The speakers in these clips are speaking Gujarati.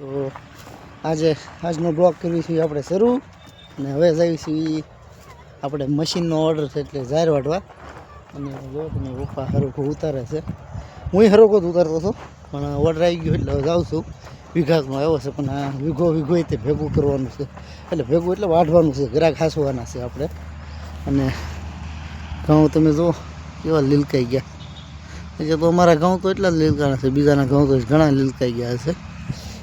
તો આજે આજનો બ્લોગ કરીએ છીએ આપણે શરૂ. અને હવે છીએ આપણે મશીનનો ઓર્ડર છે એટલે જાહેર વાટવા. અને જો તમે પપ્પા હરોખો ઉતારે છે. હું હરોખો જ ઉતારતો હતો, પણ ઓર્ડર આવી ગયો એટલે હવે જાઉં છું. વિઘાતમાં આવ્યો છે, પણ આ વિઘો વિઘો તે ભેગું કરવાનું છે. એટલે ભેગું એટલે વાઢવાનું છે, ગ્રાહક હાંસવાના છે આપણે. અને ઘઉં તમે જુઓ કેવા લીલકાઈ ગયા. એટલે તો અમારા ઘઉં તો એટલા જ લીલકાના છે, બીજાના ઘઉં તો ઘણા લીલકાઈ ગયા છે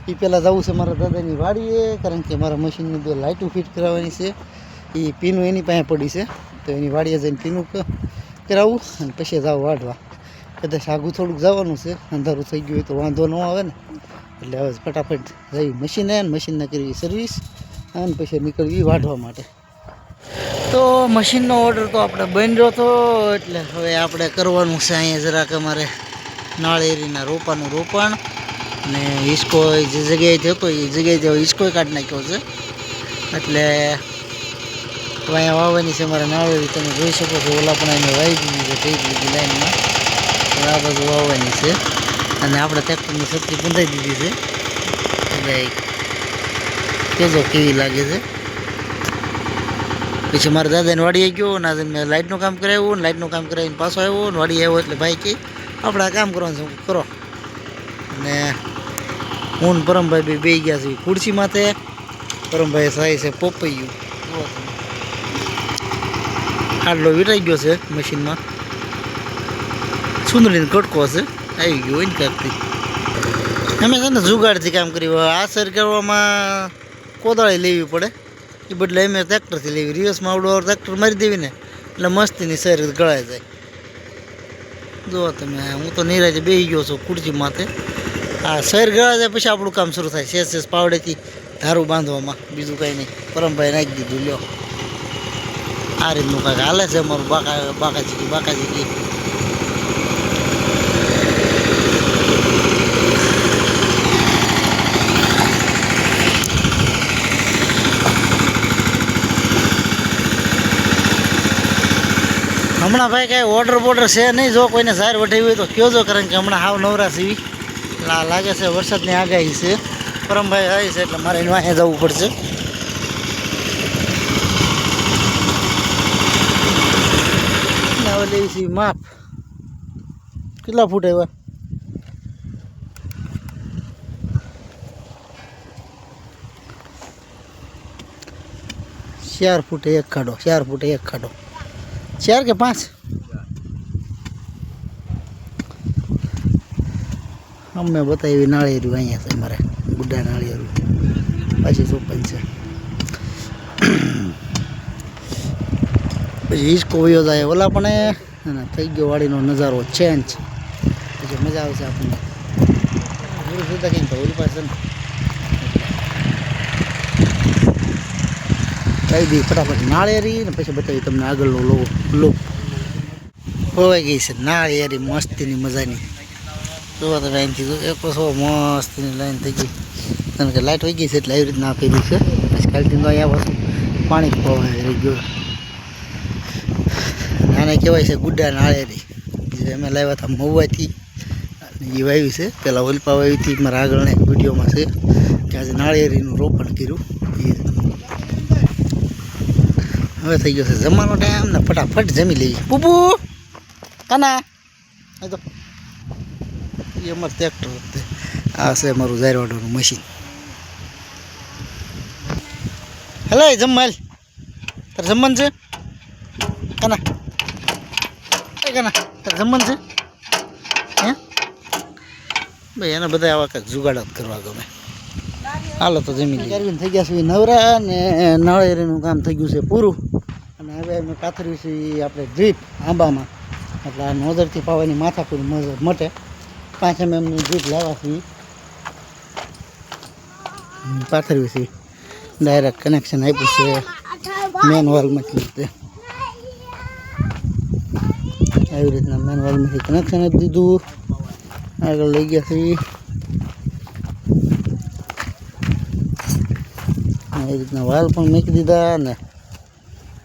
એ પહેલાં જવું છે મારા દાદાની વાડીએ, કારણ કે મારા મશીનની બે લાઇટો ફિટ કરાવવાની છે. એ પીનું એની પાસે પડી છે. તો એની વાડીએ જઈને પીનું કરાવવું અને પછી જાવ વાઢવા. કદાચ આગું થોડુંક જવાનું છે. અંધારું થઈ ગયું હોય તો વાંધો ન આવે ને. એટલે હવે ફટાફટ જઈ મશીને અને મશીનને કરવી સર્વિસ અને પછી નીકળવી વાઢવા માટે. તો મશીનનો ઓર્ડર તો આપણે બન્યો હતો એટલે હવે આપણે કરવાનું છે અહીંયા જરાક અમારે નાળેરીના રોપાનું રોપણ. અને હિસકો જે જગ્યાએ જતો એ જગ્યાએ હિસકો કાઢી નાખ્યો છે. એટલે હવે અહીંયા વાવવાની છે, અમારે નાળિયેરી, તમે જોઈ શકો છો, ઓલા પણ એને વાવી દીધી છે, થઈ દીધી લાઈનમાં. આ બાજુ વાવવાની છે. અને આપણે ટ્રેક્ટરની સબ્જી બંધાઈ દીધી છે. એટલે કેજો કેવી લાગે છે. પછી મારા દાદાને વાડીએ ગયો, અને મેં લાઇટનું કામ કરાવ્યું ને લાઇટનું કામ કરાવીને પાછો આવ્યો ને વાડી આવ્યો એટલે ભાઈ કે, આપણે આ કામ કરવાનું છે, કરો. અને હું પરમભાઈ બે બે ગયા છીએ. ખુરશી માથે પરમભાઈ સાય છે ગયું. આટલો વિટાઈ ગયો છે મશીનમાં. સુંદરીને કટકો છે. આવી ગયો હોય ને કાંકથી અમે છે ને જુગાડથી કામ કર્યું. આ સર કરવામાં કોદાળી લેવી પડે. એ બદલે અમે ટ્રેક્ટરથી લેવી. રિવર્સમાં આવડો ટ્રેક્ટર મારી દેવી ને. એટલે મસ્તીની સર ગળાય જાય. જુઓ તમે, હું તો નિરાજે બેસી ગયો છું ખુરશી માથે. આ શહેર ગળા જાય પછી આપણું કામ શરૂ થાય. શેષ શેષ પાવડેથી ધારું બાંધવામાં. બીજું કાંઈ નહીં. પરમભાઈ નાખી દીધું. લ્યો. આ રીતનું કાંઈક હાલે છે અમારું બાકા બાકાજી બાકાજી હમણાં ભાઈ કાંઈ ઓર્ડર બોર્ડર છે નહીં. જો કોઈને સાર વઢાવી હોય તો કયો જો કારણ કે હમણાં હાવ નવરા સીવી લા લાગે છે વરસાદની આગાહી છે. પરમભાઈ આવી છે એટલે મારે એનું અહીંયા જવું પડશે. છે, માપ? કેટલા ફૂટ આવ્યા? ચાર ફૂટે એક ખાડો, ચાર ફૂટે એક ખાડો. ચાર કે પાંચ? અમે બતાવી નાળિયેરું અહીંયા છે મારે ગુડા નાળિયેરું. પાછી સોપન છે. પછી હિસકો વયો જાય. ઓલા પણ એના થઈ ગયો વાડીનો નજારો ચેન્જ પછી મજા આવશે આપણને. ગુરુ સુધા કંઈ ઓલી પાસે કહી દઈએ ફટાફટ નાળિયેરી ને પછી બતાવી તમને આગળનો લો લો ખોવાઈ ગઈ છે. નાળિયેરી, મસ્તીની મજાની. જોવા લાઈન અહીંથી જો એક સો મસ્તની લાઈન થઈ ગઈ. કારણ કે લાઇટ વહી ગઈ છે એટલે એવી રીતના આપેલી છે. પછી પાછું પાણી પવાય રહી ગયું. આને કહેવાય છે ગુડા નાળેરી જે અમે લાવ્યા હતા મહુવાથી. એ વાવી છે. પહેલાં ઓલપા વાવી હતી, મારા આગળના એક વિડીયોમાં છે. કે આજે નાળિયેરીનું રોપણ કર્યું. એ હવે થઈ ગયો છે જમવાનો ટાઈમ ને ફટાફટ જમી લેવી બુબુ! કાના? તો એ અમારું ટ્રેક્ટર વખતે આ છે અમારું ઝારવાડોનું મશીન હેલો જમવા હાલ. તારે જમવાનું છે? કના? એ કાના, તારે જમવાનું છે? હે? ભાઈ, એને બધા આવા કંઈક જુગાડ કરવા ગમે. હાલો, તો જમી લઈએ. થઈ ગયા છે નવરા અને નળેરીનું કામ થઈ ગયું છે પૂરું. અને હવે અમે પાથર્યું છે આપણે ડ્રીપ આંબામાં. એટલે આ નોદરથી પાવાની માથાપુરી મટે. પાંચ એમએમની ડ્રીપ લાવવા છે ઈ. પાથર્યું છે. ડાયરેક્ટ કનેક્શન આપ્યું છે મેન વોલમાંથી રીતે આવી રીતના મેન વોલમાંથી કનેક્શન આપી દીધું. આગળ લઈ ગયા છે. એવી રીતના વાલ પણ મૂકી દીધા ને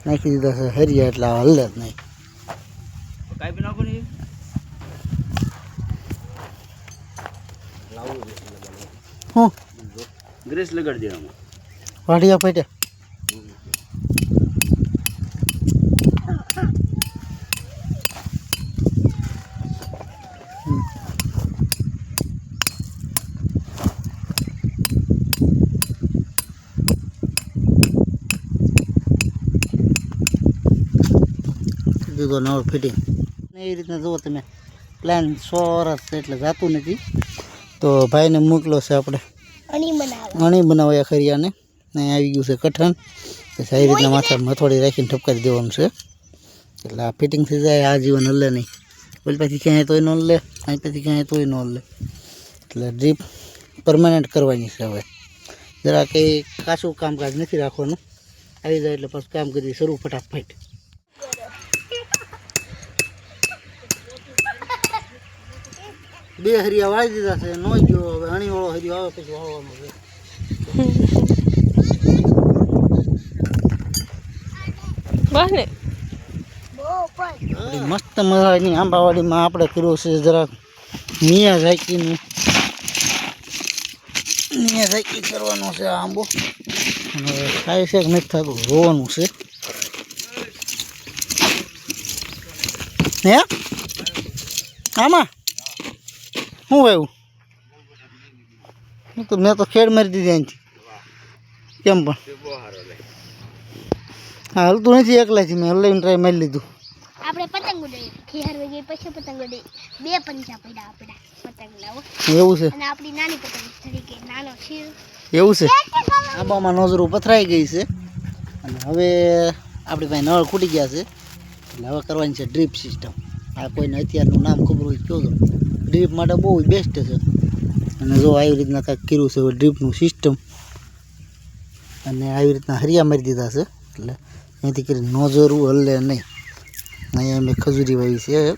નાખી દીધા છે હરિયા એટલે આ હલે જ નહીં? હું? ગ્રેસ લગાડી દેવામાં વાડિયા પેટ્યા. દીધો નવો ફિટિંગ એ રીતના જુઓ તમે. પ્લાન સો વર્ષ એટલે જાતું નથી. તો ભાઈને મોકલો છે આપણે. અણી બનાવે. અણી બનાવ્યા ખરિયાને. ને આવી ગયું છે કઠણ. સારી રીતના માથા મથોડી રાખીને ઠપકારી દેવાનું છે. એટલે આ ફિટિંગ થઈ જાય આ જીવન હલે નહીં. ઓલી પછી ક્યાંય તોય ન લે અહીં પછી ક્યાંય તોય ન લે એટલે ડ્રીપ પરમાનન્ટ કરવાની છે હવે. જરા કંઈ કાચું કામકાજ નથી રાખવાનું. આવી જાય એટલે પછી કામ કરી શરૂ ફટાફટ. બે હરિયા વાળી દીધા છે નો ગયો હવે હણી વાળો હરિયો આવે પછી વાવવાનો છે બસ ને. મસ્ત મજાની આંબાવાડીમાં આપણે કર્યું છે જરાક. મિયા ઝાકીનું મિયા ઝાકી કરવાનો છે આંબો. અને ખાય છે કે નથી થતું રોવાનું છે. હે? આમાં? શું વાયું? હું તો મેં તો ખેડ મારી દીધી અહીંથી. કેમ પણ? હા હલતું નથી એકલાથી મેં. હલાવીને ટ્રાય મારી લીધું. આપણે પતંગ ઉડાડી ખેહર વગી પછી પતંગ ઉડાડી બે પંજા પડ્યા આપણા પતંગ લાવો એવું છે? અને આપણી નાની પતંગ તરીકે નાનો છે. એવું છે? આંબામાં નોઝરું પથરાઈ ગઈ છે. અને હવે આપણી પાસે નળ ખૂટી ગયા છે. એટલે હવે કરવાની છે ડ્રીપ સિસ્ટમ. આ કોઈને અત્યારનું નામ ખબર હોય કહો. ડ્રીપ માટે બહુ બેસ્ટ છે. અને જો આવી રીતના કાંઈક કર્યું છે ડ્રીપનું સિસ્ટમ અને આવી રીતના હરિયા મારી દીધા છે, એટલે અહીંથી કરી ન જરૂર, હલે નહીં. અહીંયા મેં ખજૂરી વાવી છે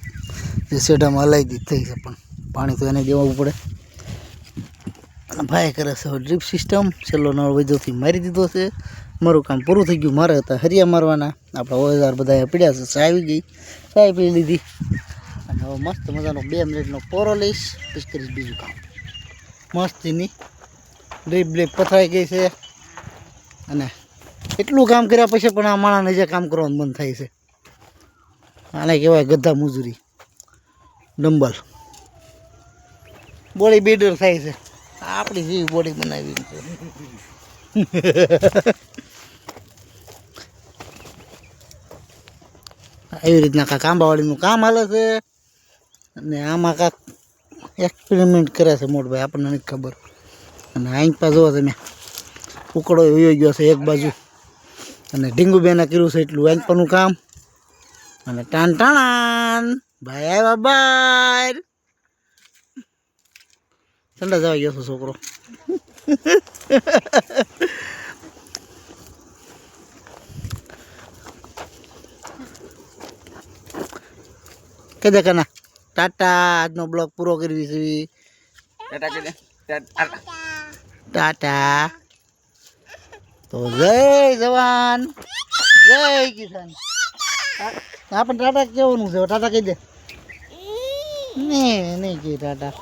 જે શેઢામાં હલાવી દીધી થઈ છે પણ. પાણી તો એને દેવું પડે. અને ભાઈ કરે છે ડ્રીપ સિસ્ટમ છેલ્લો નળ વૈદ્યોથી મારી દીધો છે. મારું કામ પૂરું થઈ ગયું. મારે હતા હરિયા મારવાના. આપણા ઓજાર બધા પીડ્યા છે ચા આવી ગઈ. ચા પી લીધી. અને હવે મસ્ત મજાનો બે મિનિટનો પોરો લઈશ. પછી કરીશ બીજું કામ. મસ્તીની. ડ્રીપ બ્લીપ પથરાઈ ગઈ છે. અને એટલું કામ કર્યા પછી પણ આ માણસને જે કામ કરવાનું બંધ થાય છે. આને કહેવાય ગધા મજૂરી. ડંબલ. બોડી બિલ્ડર થાય છે. આપણી જેવી બોડી બનાવી એવી રીતના કાંબાવાળીનું કામ હાલે છે. અને આમાં કાંક એક્સપેરિમેન્ટ કરે છે મોટભાઈ આપણને નથી ખબર અને અહીં પાસે જોવો તમે ઉકળો વયો ગયો છે એક બાજુ અને ઢીંગુબેને કર્યું છે એટલું આંકવાનું કામ અને ટાણ ટાણાન ભાઈ આવ્યા બાર ઠંડા જવા ગયો છો છોકરો કદે કના ટાટા આજનો બ્લોગ પૂરો કરી છે ટાટા તો જય જવાન જય કિસાન આપણે ટાટા કેવાનું છે ટાટા કહી દે નહીં નહીં કે ટાટા